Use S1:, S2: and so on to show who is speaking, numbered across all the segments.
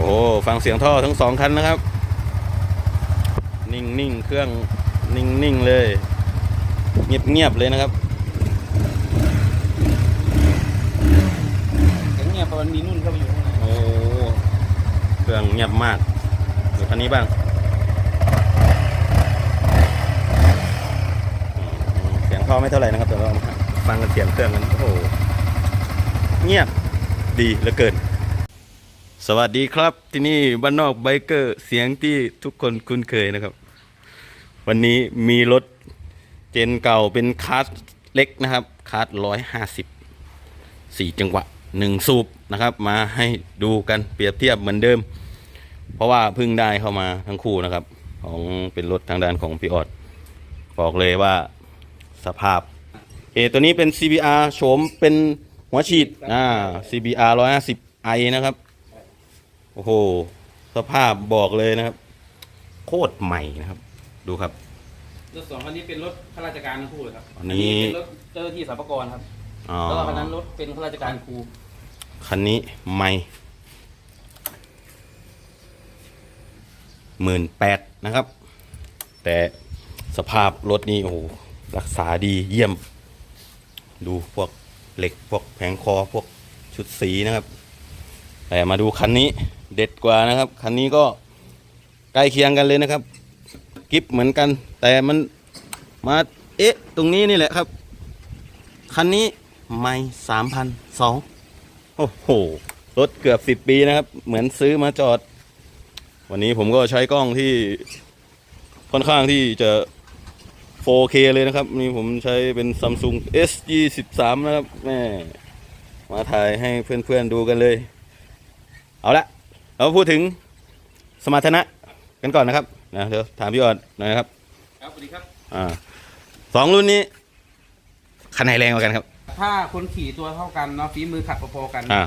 S1: โอ้ฟังเสียงท่อทั้งสองคันนะครับ นิ่งนิ่งๆเครื่องนิ่งนิ่งๆเลย เงียบเงียบๆเลยนะครับ
S2: เสียงเงียบเพราะมันมีนุ่นเข้าไปอยู่ข้างใน
S1: โอ้เครื่องเงียบมากดูคันนี้บ้างอืมเสียงท่อไม่เท่าไหร่นะครับแต่ว่าฟังกันเสียงเครื่องกันโอ้โหเงียบดีเหลือเกิน สวัสดีครับที่นี่บ้านนอกไบเกอร์เสียงที่ทุกคนคุ้นเคยนะครับ วันนี้มีรถเจนเก่าเป็นคาร์ดเล็กนะครับคาร์ดร้อยห้าสิบสี่จังหวะหนึ่งสูบนะครับ มาให้ดูกันเปรียบเทียบเหมือนเดิม เพราะว่าเพิ่งได้เข้ามาทั้งคู่นะครับ ของเป็นรถทางด้านของพี่ออดบอกเลยว่าสภาพเอตัวนี้เป็น CBR โฉมเป็นหัวฉีดอ่า CBR 150i นะครับ อ้โห สภาพบอกเลยนะครับ โคตรใหม่นะครับ ดูครับ
S2: รถสองคันนี้เป็นรถข้าราชการทั้งคู่เลยครับ
S1: อันนี้
S2: เป็นรถเจ้าหน้าที่สรรพากรครับ
S1: อ๋อ
S2: แล้วก็คันนั้นรถเป็นข้าราชการครู
S1: คันนี้ไม่หมื่นแปดนะครับ แต่สภาพรถนี่โอ้โหรักษาดีเยี่ยม ดูพวกเหล็กพวกแผงคอพวกชุดสีนะครับ แต่มาดูคันนี้ เด็ดกว่านะครับ คันนี้ก็ใกล้เคียงกันเลยนะครับกิฟเหมือนกัน แต่มันมาเอ๊ะ ตรงนี้นี่แหละครับ คันนี้ไม่สามพันสองโอ้โห รถเกือบสิบปีนะครับ เหมือนซื้อมาจอด วันนี้ผมก็ใช้กล้องที่ค่อนข้างที่จะ 4K เลยนะครับ นี่ผมใช้เป็น Samsung S23 นะครับแม่มาถ่ายให้เพื่อนๆดูกันเลย เอาละ เราพูดถึงสมรรถนะกันก่อนนะครับนะเดี๋ยวถามพี่ออดหน่อยนะครับ
S2: ครับสวัสดีครับ
S1: อ่าสองรุ่นนี้คันไหนแรงกว่ากันครับ
S2: ถ้าคนขี่ตัวเท่ากันเนาะฝีมือขัดพอๆกัน
S1: อ่า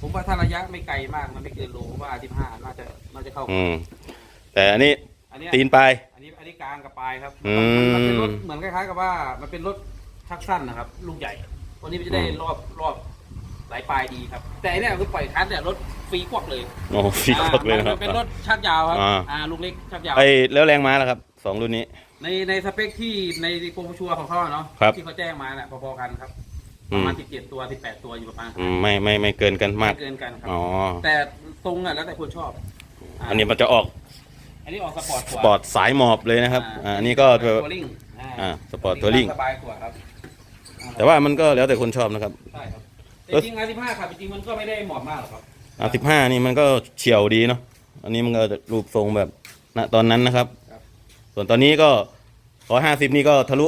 S2: ผมว่าถ้าระยะไม่ไกลมากมันไม่เกินโลผมว่าอาทิตย์ห้าน่าจะน่าจะเข้า
S1: อืม แต่อันนี้
S2: อันเนี้ย
S1: ตีนปลาย
S2: อันนี้อันนี้กลางกับปลายครับ
S1: อืม
S2: มันเป็นรถเหมือนคล้ายๆกับว่า มันเป็นรถชักสั้นนะครับลูกใหญ่ วันนี้มันจะได้
S1: อืม
S2: รอบรอบ หลายปลายดีครับ แต่อันเนี้ยคือปล่อยคันเนี่ยรถฟรีกวักเลย
S1: โอ้ฟีคอกเลยนะครับ
S2: มันเป็นรถชักยาวครับ
S1: อ่า
S2: อ่าลูกเล็กชักยาว
S1: ไอ้แล้วแรงม้าล่ะครับสองรุ่นนี้
S2: ในในสเปคที่ในโปรโมชัวร์ของเขาอะเนาะ
S1: ครับ
S2: ที่เขาแจ้งมาเนี่ยพอๆกันครับ
S1: อื
S2: ป
S1: ม
S2: ระมาณสิบเจ็ดตัวสิบแปดตัวอยู่ประมาณ
S1: อืมไม่ไม่ไม่เกินกันมาก
S2: ไม่เกินกันครับ
S1: อ๋อ
S2: แต่ตรงอะแล้วแต่คนชอบา
S1: อันนี้มันจะออก
S2: อันนี้ออกสปอร์ตก
S1: ส
S2: ว่า
S1: ปอร์ตสายหมอบเลยนะครับ อ่า อันนี้ก็จะ
S2: ทัวริง
S1: อ่า สปอร์ตทัวริง
S2: สบายกว่าครับ
S1: แต่ว่ามันก็แล้วแต่คนชอบนะครับ
S2: ใช่ครับ แต่
S1: เอ้ย
S2: จริงอาร์สิบห้าครับจริงๆมันก็ไม่ได้เหมาะมากหรอกครับ
S1: อ่าสิบห้านี่มันก็เฉียวดีเนาะอันนี้มันก็รูปทรงแบบณตอนนั้นนะครับ
S2: ครับ
S1: ส่วนตอนนี้ก็ร้อยห้าสิบนี่ก็ทะลุ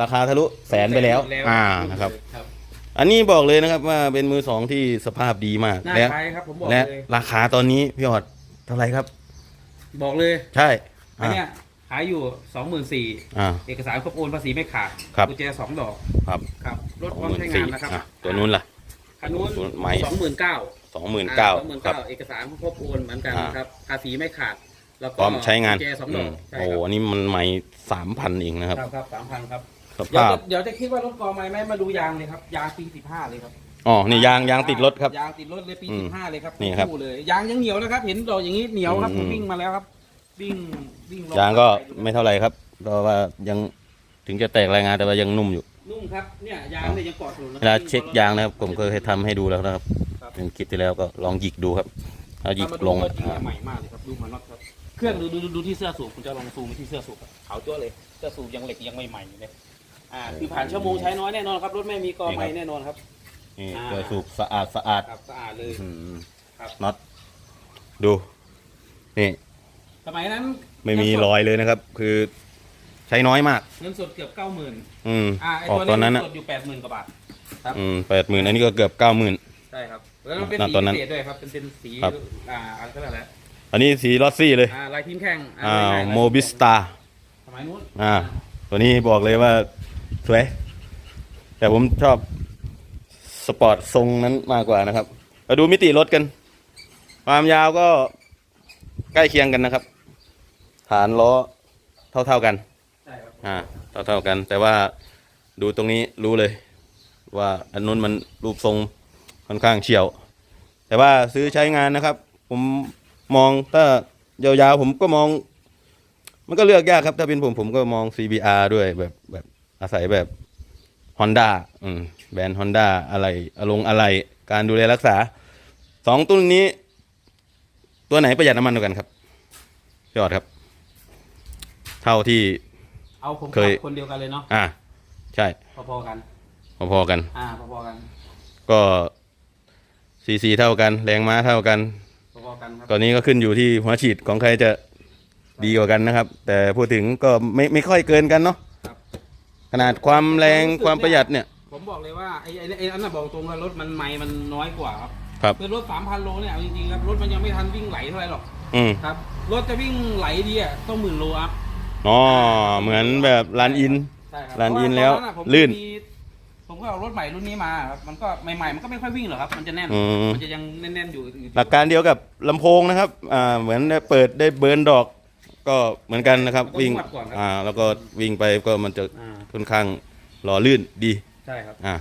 S1: ราคาทะลุแสนไปแล้ว อ่านะครับ
S2: ครับ
S1: อันนี้บอกเลยนะครับว่าเป็นมือสองที่สภาพดีมาก
S2: น่า
S1: และ
S2: ใช้ครับผมบอก
S1: และ
S2: เลย
S1: ราคาตอนนี้พี่ออดเท่าไหร่ครับ
S2: บอกเลย
S1: ใช่
S2: อัน
S1: อ่า
S2: เนี้ยขายอยู่สองหมื่นสี่
S1: อ่า
S2: เอกสารครบโอนภาษีไม่ขาด
S1: ครับ
S2: กุญแจสองดอก
S1: ครับ
S2: ครับรถ
S1: สอง
S2: พร้อ
S1: ห
S2: ม
S1: มื่น
S2: ใช้งา
S1: สี่
S2: นนะครับ
S1: อะตัวนู้นล่ะ
S2: คันนู้น
S1: ตัวไม้
S2: สองหมื่นเก้า
S1: สองหมื่นเก้า
S2: สองหมื่น
S1: ครับ
S2: เก้าเอกสารครบโอนเหมือนกัน
S1: อ่า
S2: ครับภาษีไม่ขาด แล้วก็
S1: พร้อมใช้งาน
S2: กุญแจสองด
S1: อื
S2: อก
S1: ม
S2: ใช่
S1: โอ้
S2: ครับ
S1: อันนี้มันใหม่สามพันเองนะครับ
S2: ครับครับสามพันครับ
S1: ส
S2: เดี๋ยว
S1: ภาพ
S2: จะเดี๋ยวจะคิดว่ารถกองไหมไหมมาดูยางเลยครับยางปีสิบห้าเลยครับ
S1: อ๋อนี่ยางยางติดรถครับ
S2: ยางติดรถเลยปี
S1: อื
S2: สิ
S1: ม
S2: บห้าเลยครับ
S1: นี่ครับ
S2: คู่เลยยางยังเหนียวนะครับ เห็นดอกอย่างนี้เหนียวครับ
S1: อืม
S2: ผมวิ่งมาแล้วครับวิ่งวิ่งล
S1: ยางก็ไม่เท่าไหร่ครับเพราะว่ายังถึงจะแตกรายงานแต่ว่ายังนุ่มอยู่
S2: นุ่มครับเนี่ยยางเนี่ยยังเกาะถนนนะ
S1: เวลาเช็คยางนะครับ ผมก็เคยทำให้ดูแล้วนะครับเป็นคลิปที่แล้วก็ลองหยิกดูครับเอาหยิก
S2: เอามาดู
S1: ลง
S2: ว่าจริง
S1: อ่า
S2: ใหม่มากเลยครับดูมันน็อตครับเครื่องดูดูดูดูที่เสื้อสูบคุณจะลองซูมไปที่เสื้อสูบครับขาวจ้วเลยเสื้อสูบยังเหล็กยังใหม่ๆอยู่เลยอ่าคือผ่านชั่วโมงใช้น้อยแน่นอนครับรถไม่มีกอไม้แน่นอนครับ
S1: นี่
S2: อ่า
S1: ตัวสูบสะอาดสะอาด
S2: ครับสะอาดเลย
S1: อืม
S2: ครับ
S1: น็อตดูนี่
S2: สมัยนั้น
S1: ไม่มีรอยเลยนะครับ คือใช้น้อยมาก
S2: เงินสดเกือบเก้าหมื่น
S1: อืม
S2: อ่าไอ
S1: ออก
S2: ตัว
S1: ตอนนั้น
S2: เงิ
S1: อะ
S2: สดอยู่แปดหมื่นกว่าบาท ครับ
S1: อืมแปดหมื่นอันนี้ก็เกือบเก้าหมื่น
S2: ใช่ครับ แล้วมันเป็น
S1: ณ
S2: สี
S1: ตอนนั้น
S2: พิเศษด้วยครับ เป็นเป็นสี
S1: ครับ
S2: อ่าอะไรก็แล้วแหละ
S1: อันนี้สีลอสซี่เลย
S2: อ่าลายทีมแข่ง
S1: อ่า
S2: ง่ายๆ
S1: โมบิสตา
S2: สมัยนู้น
S1: อ่าตัวนี้บอกเลยว่าสวย แต่ผมชอบสปอร์ตทรงนั้นมากกว่านะครับมาดูมิติรถกัน ความยาวก็ใกล้เคียงกันนะครับ ฐานล้อเท่าๆกัน
S2: ใช่ครับ
S1: อ่าเท่ากัน แต่ว่าดูตรงนี้รู้เลย ว่าอันนู้นมันรูปทรงค่อนข้างเฉียว แต่ว่าซื้อใช้งานนะครับ ผมมองถ้ายาวๆผมก็มอง มันก็เลือกยากครับ ถ้าเป็นผมผมก็มอง CBR ด้วยแบบแบบอาศัยแบบ Honda อืมแบรนด์ Honda อะไรอารมณ์อะไร การดูแลรักษาสองตัวนี้ ตัวไหนประหยัดน้ำมันกว่ากันครับยอดครับ เท่าที่
S2: เอาผม
S1: เคย
S2: ขับคนเดียวกันเลยเนาะ
S1: อ่าใช่
S2: พอๆกัน
S1: พอๆกัน
S2: อ่าพอๆกัน
S1: ก็ซีซีเท่ากัน แรงม้าเท่ากัน
S2: พอๆกันครับ
S1: ตอนนี้ก็ขึ้นอยู่ที่หัวฉีดของใครจะดีกว่ากันนะครับ แต่พูดถึงก็ไม่ไม่ค่อยเกินกันเนาะ
S2: ครับ
S1: ขนาดความแรงความประหยัดเนี่ย
S2: ผมบอกเลยว่าไอ้ไอ้ไอ้อันน่ะบอกตรงว่ารถมันไม่มันน้อยกว่าครับ
S1: ครับ
S2: คือรถสามพันโลเนี่ยเอาจริงๆครับรถมันยังไม่ทันวิ่งไหลเท่าไหร่หรอก
S1: อืม
S2: ครับรถจะวิ่งไหลดีอะต้องหมื่นโลอัพ
S1: อ๋อเหมือนแบบลานอิน
S2: ใช่ครับ
S1: รันอิน
S2: เพราะา
S1: แล้ว
S2: ตอะผม
S1: ลื่น
S2: มีผมก็เอารถใหม่รุ่นนี้มาครับมันก็ใหม่ๆมันก็ไม่ค่อยวิ่งหรอกครับ มันจะแน่น
S1: อืม
S2: มันจะยังแน่นๆอยู่อยู่
S1: หลักการเดียวกับลำโพงนะครับอ่าเหมือนได้เปิดได้เบิร์นดอก ก็เหมือนกันนะครับวิ่งอ่าแล้วก็วิ่งไปก็มันจะ
S2: อ่า
S1: ค่อนข้างหล่อลื่นดี
S2: ใช่ครับ
S1: อ่า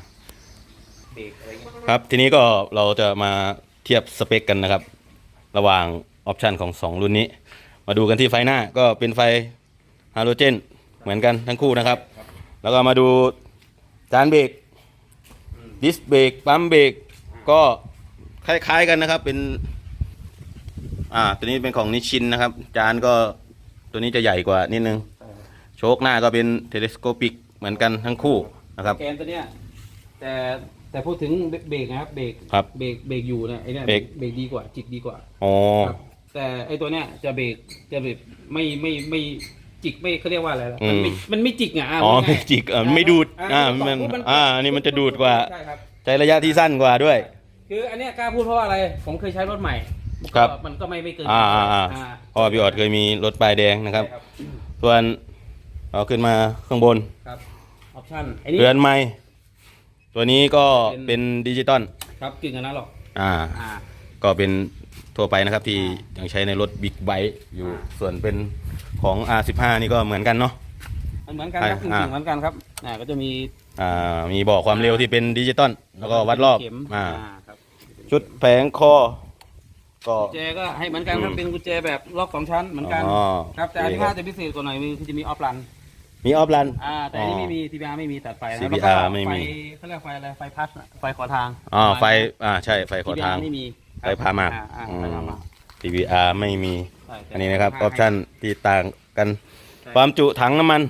S2: เบรกอะไรเงี้ย
S1: ครับทีนี้ก็เราจะมาเทียบสเปคกันนะครับ ระหว่างออปชันของสองรุ่นนี้ มาดูกันที่ไฟหน้าก็เป็นไฟ ฮาโลเจนเหมือนกันทั้งคู่นะครับ แล้วก็มาดูจานเบรกดิสเบรกปั๊มเบรกก็คล้ายๆกันนะครับเป็น อ่า ตัวนี้เป็นของนิชินนะครับ จานก็ตัวนี้จะใหญ่กว่านิดนึง โชคหน้าก็เป็นเทเลสโคปิกเหมือนกันทั้งคู่นะครับ
S2: แกนตัวเนี้ยแต่แต่พูดถึงเบรกนะครับเบรก
S1: ครับ
S2: เบรกเบรกอยู่เนี่ยไอ้เนี่ย
S1: เบรก
S2: เบรกดีกว่าจิกดีกว่า
S1: อ๋อ
S2: ครับแต่ไอ้ตัวเนี้ยจะเบรกจะเบรกไม่ไม่ไม่ จิกไม่เขาเรียกว่าอะไรล่ะ
S1: อื
S2: มัน
S1: ม
S2: ไม่มันไม่จิกอะะ
S1: อ๋อ
S2: พูดง่าย
S1: ไม่จิกอะไม่ดูดอ่า
S2: อ่า
S1: มัน
S2: ปุ๊บ
S1: อ่าอันนี้มันจะดูดกว่า
S2: ใช่ครับ
S1: ใช้ระยะที่สั้นกว่าด้วย
S2: คืออันเนี้ยกล้าพูดเพราะว่าอะไร ผมเคยใช้รถใหม่
S1: ครับ
S2: ก็มันก็ไม่ไม่เกิน
S1: อ่าอ่าอ่า
S2: อ่า
S1: เพราะว่าพี่ออดเคยมีรถป้ายแดงนะครับ
S2: ใช่
S1: ส่วนเอาขึ้นมาข้างบน
S2: ครับออปชั่นไอ้นี่
S1: เรือนไม้ตัวนี้ก็
S2: เป็น
S1: เป็นดิจิตอล
S2: ครับกึ่งอันนั้นหรอก
S1: อ่า
S2: อ่า
S1: ก็เป็นทั่วไปนะครับที่
S2: อ่า
S1: ยังใช้ในรถบิ๊กไบค์อยู่
S2: อ่า
S1: ส่วนเป็น ของ R15 นี่ก็เหมือนกันเนาะ
S2: มันเหมือนกันครับกึ่
S1: อ่า
S2: งๆเหมือนกันครับอ่าก็จะมี
S1: อ่ามีบอกความเร็วที่เป็นดิจิตอลแล้วก็วัดรอบ
S2: เข็ม
S1: อ่า
S2: ครับ
S1: ชุดแผงคอก็
S2: กุญแจก็ให้เหมือนกันครับ
S1: อืม
S2: เป็นกุญแจแบบล็อกสองชั้นเหมือนกัน
S1: อ๋อ
S2: ครับแต่อันที่
S1: โอเค
S2: ห้าจะพิเศษกว่าหน่อยคือจะมีออฟรัน
S1: มีออฟลัน
S2: อ่าแต่อันนี้ไม่มี TBR ไม่มีตัดไฟนะ
S1: CBR
S2: แล้วก็
S1: ไม่มี
S2: ฟเขาเรียกไฟอะไรไฟพัดอะไฟขอทาง
S1: อ๋อไฟอ่าใช่ไฟขอทาง
S2: TBR ไม่มี
S1: ไฟพามาก
S2: อ่อ่
S1: อื
S2: ไฟพามมาก
S1: TBR ไม่มี
S2: ใช่แต่
S1: อันนี้นะครับอ
S2: ให้
S1: อปชั่นที่ต่างกัน
S2: ใช่
S1: ความจุถังน้ำมัน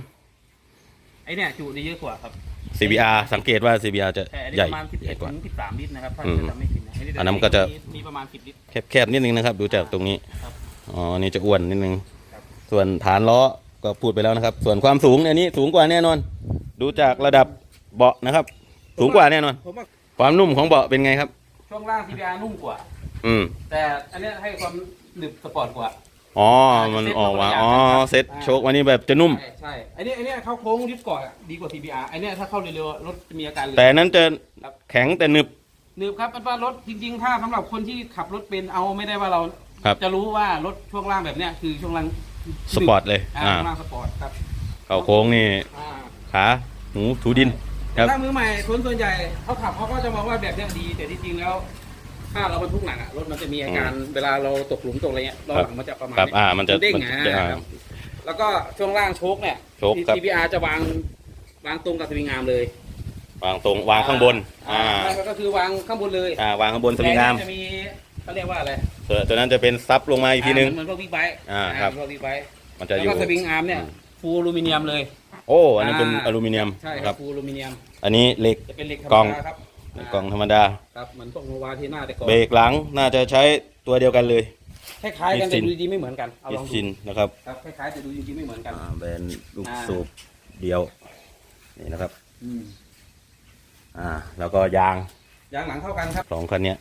S2: ไอเนี่ยจุได้เยอะกว่าครับ
S1: CBR สังเกตว่า CBR จะ
S2: แต่อันนี้
S1: ใหญ่
S2: ประมาณ
S1: ใหญ่
S2: 11
S1: กว่า
S2: ถึง13ลิตรนะครับถ้า
S1: อืม
S2: จะจำไม่ผิดนะ
S1: อันนั้นก็จะ
S2: มีประมาณ10ลิตร
S1: แคบๆนิดนึงนะครับ ดูจากตรงนี้
S2: ครับ
S1: อ๋อนี่จะอ้วนนิดนึง
S2: ครับ
S1: ส่วนฐานล้อก็พูดไปแล้วนะครับ ส่วนความสูงอันนี้สูงกว่าแน่นอน ดูจากระดับเบาะนะครับ สูงกว่าแน่นอน
S2: ผมว่า
S1: ความนุ่มของเบาะเป็นไงครับ
S2: ช่วงล่าง TBR นุ่มกว่า
S1: อืม
S2: แต่อันเนี้ยให้ความหนึบสปอร์ตกว่า
S1: อ๋อ มันออกมาอ๋อ เซ็ตโชควันนี้แบบจะนุ่ม
S2: ใช่ใช่ไอันนี้อันเนี้ยเข้าโค้งดิฟก่อนอะดีกว่า TBR อันเนี้ยถ้าเข้าเร็วๆรถจะมีอาการเลย
S1: แต่นั้นจะ
S2: ครับ
S1: แข็งแต่หนึบ
S2: หนึบครับเป็นว่ารถจริง ๆ ถ้าสำหรับคนที่ขับรถเป็นเอาไม่ได้ว่าเรา
S1: ครับ
S2: จะรู้ว่ารถช่วงล่างแบบเนี้ยคือช่วงล่าง
S1: สปอร์ตเลย
S2: อ่า
S1: อ่า
S2: ช่วงล่างสปอร์ตครับ
S1: เข้าโค้งนี่
S2: อ่า
S1: ขาหมูถูดิน ครับ
S2: ถ้ามือใหม่คนส่วนใหญ่เขาขับเขาก็จะมองว่าแบบเนี้ยดีแต่ที่จริงแล้ว ถ้าเราบรรทุกหนักอะรถมันจะมีอาการเวลาเราตกหลุมตกอะไรเงี้ยล้อหลังมันจะประมาณ
S1: ครับ
S2: เนี้ย
S1: อ่ามันจะ
S2: เด้ง
S1: มัน
S2: อะ
S1: จะอ่า
S2: ครับแล้วก็ช่วงล่างโชคเนี่ย
S1: โชคครับ
S2: TBR จะวางวางตรงกับสวิงอาร์มเลยวา
S1: งตรงวางข้างบน อ่า
S2: อ่าก็คือวางข้างบนเลย
S1: อ่าวางข้างบนสวิงอาร์ม
S2: แต่จะมีเขาเรียกว่าอะไร
S1: ส่วนตัวนั้นจะเป็นซับลงมาอีกทีนึง
S2: เหมือนพวกบิ๊กไบค์
S1: อ่าครับ
S2: เหมือนพวกบิ๊กไบค์
S1: มันจะ
S2: แล้ว
S1: อยู่
S2: ก็สวิงอาร์มเนี่ย
S1: อืม
S2: ฟูลอลูมิเนียมเลย
S1: โอ้ อันนี้เป็น
S2: อ่า
S1: อลูมิเนียม
S2: ใช่ค
S1: ค
S2: รั
S1: รั
S2: บ บฟูลอลูมิเนียม
S1: อันนี้เหล็ก
S2: จะเป็นเหล็กธร
S1: กล่
S2: ร
S1: อง
S2: มดาครับ
S1: กล่องธรรมดา
S2: ครับเหมือนพวกโนวาที่หน้าแต่ก่อน
S1: เบรกหลังน่าจะใช้ตัวเดียวกันเลย
S2: คล้ายๆกัน
S1: ดิ
S2: แต่
S1: สซิน
S2: ดูดีๆไม่เหมือนกันเอา
S1: ดิ
S2: ลอง
S1: ส
S2: ดู
S1: ซินนะครับ
S2: ครับคล้ายๆแต่ดูดีๆไม่เหมือนกัน
S1: อ่าแบรนด์ลูก
S2: อ่า
S1: สูบเดียว นี่นะครับ
S2: อืม
S1: อ่า แล้วก็ยาง
S2: ยางหลังเท่ากันครับ
S1: สองคันเนี้ย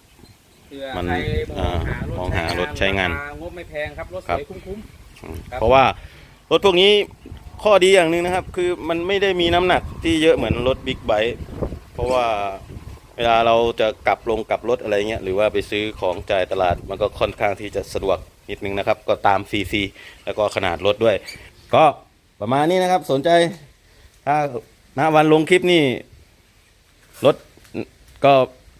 S2: เพื่อ
S1: มัน
S2: ใครมองหารถ
S1: อ่ามองหารถใช้งาน
S2: รคงบไม่แพงครับรถ
S1: ครั
S2: ส
S1: บ
S2: วยคุ้ม
S1: อืม
S2: ครับ
S1: เพราะว่ารถพวกนี้ข้อดีอย่างหนึ่งนะครับ คือมันไม่ได้มีน้ำหนักที่เยอะเหมือนรถบิ๊กไบค์เพราะว่า เวลาเราจะกลับลงกลับรถอะไรเงี้ยหรือว่าไปซื้อของจ่ายตลาดมันก็ค่อนข้างที่จะสะดวกนิดนึงนะครับ ก็ตามซีซีแล้วก็ขนาดรถด้วย ก็ประมาณนี้นะครับสนใจถ้าณวันลงคลิปนี่รถก็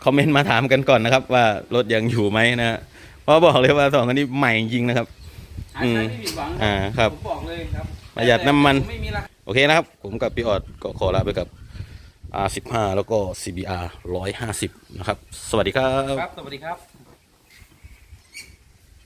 S1: คอมเมนต์มาถามกันก่อนนะครับ ว่ารถยังอยู่ไหมนะเพราะบอกเลยว่าสองคันนี้ใหม่จริงนะครับอืมอ่าครับประหยัดน้ำมัน โอเคนะครับ ผมกับพี่ออดก็ขอลาไปกับ R15 แล้วก็ CBR 150 นะครับ สวัสดีครับ
S2: ครับ สวัสดีครับ